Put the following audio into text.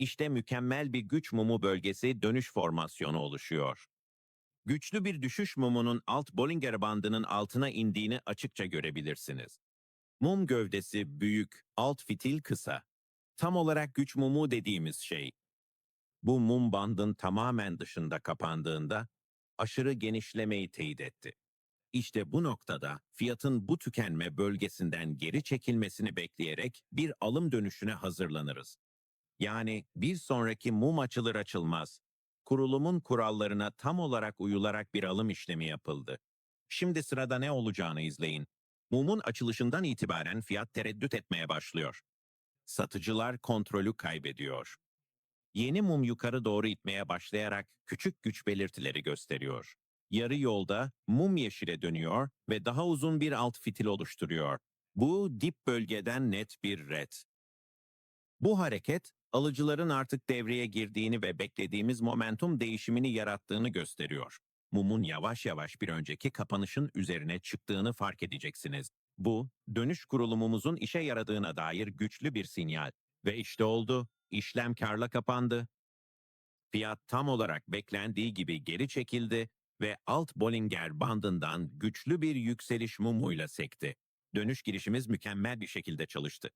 İşte mükemmel bir güç mumu bölgesi dönüş formasyonu oluşuyor. Güçlü bir düşüş mumunun alt Bollinger bandının altına indiğini açıkça görebilirsiniz. Mum gövdesi büyük, alt fitil kısa. Tam olarak güç mumu dediğimiz şey. Bu mum bandın tamamen dışında kapandığında aşırı genişlemeyi teyit etti. İşte bu noktada fiyatın bu tükenme bölgesinden geri çekilmesini bekleyerek bir alım dönüşüne hazırlanırız. Yani bir sonraki mum açılır açılmaz kurulumun kurallarına tam olarak uyularak bir alım işlemi yapıldı. Şimdi sırada ne olacağını izleyin. Mumun açılışından itibaren fiyat tereddüt etmeye başlıyor. Satıcılar kontrolü kaybediyor. Yeni mum yukarı doğru itmeye başlayarak küçük güç belirtileri gösteriyor. Yarı yolda mum yeşile dönüyor ve daha uzun bir alt fitil oluşturuyor. Bu dip bölgeden net bir red. Bu hareket alıcıların artık devreye girdiğini ve beklediğimiz momentum değişimini yarattığını gösteriyor. Mumun yavaş yavaş bir önceki kapanışın üzerine çıktığını fark edeceksiniz. Bu, dönüş kurulumumuzun işe yaradığına dair güçlü bir sinyal. Ve işte oldu, işlem karla kapandı. Fiyat tam olarak beklendiği gibi geri çekildi ve alt Bollinger bandından güçlü bir yükseliş mumuyla sekti. Dönüş girişimiz mükemmel bir şekilde çalıştı.